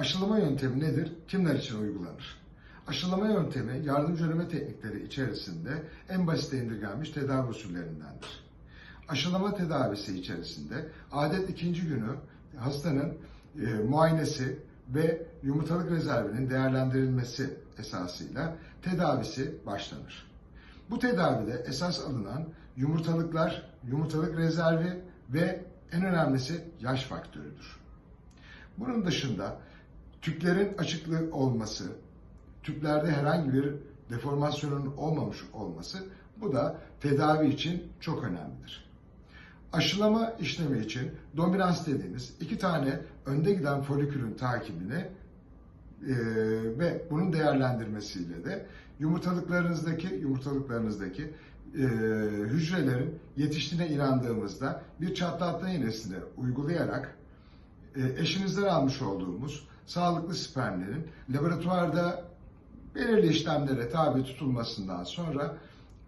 Aşılama yöntemi nedir? Kimler için uygulanır? Aşılama yöntemi yardımcı üreme teknikleri içerisinde en basit indirgenmiş tedavi usullerindendir. Aşılama tedavisi içerisinde adet ikinci günü hastanın e, muayenesi ve yumurtalık rezervinin değerlendirilmesi esasıyla tedavisi başlanır. Bu tedavide esas alınan yumurtalıklar, yumurtalık rezervi ve en önemlisi yaş faktörüdür. Bunun dışında tüplerin açıklığı olması, tüplerde herhangi bir deformasyonun olmamış olması bu da tedavi için çok önemlidir. Aşılama işlemi için dominans dediğimiz iki tane önde giden folikülün takibine e, ve bunun değerlendirmesiyle de yumurtalıklarınızdaki yumurtalıklarınızdaki e, hücrelerin yetiştiğine inandığımızda bir çatlatma iğnesini uygulayarak e, eşinizden almış olduğumuz sağlıklı spermlerin laboratuvarda belirli işlemlere tabi tutulmasından sonra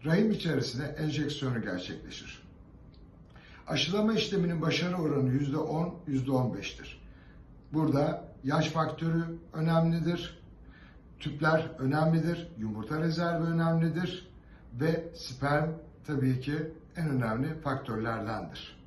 rahim içerisine enjeksiyonu gerçekleşir. Aşılama işleminin başarı oranı %10, %15'tir. Burada yaş faktörü önemlidir, tüpler önemlidir, yumurta rezervi önemlidir ve sperm tabii ki en önemli faktörlerdendir.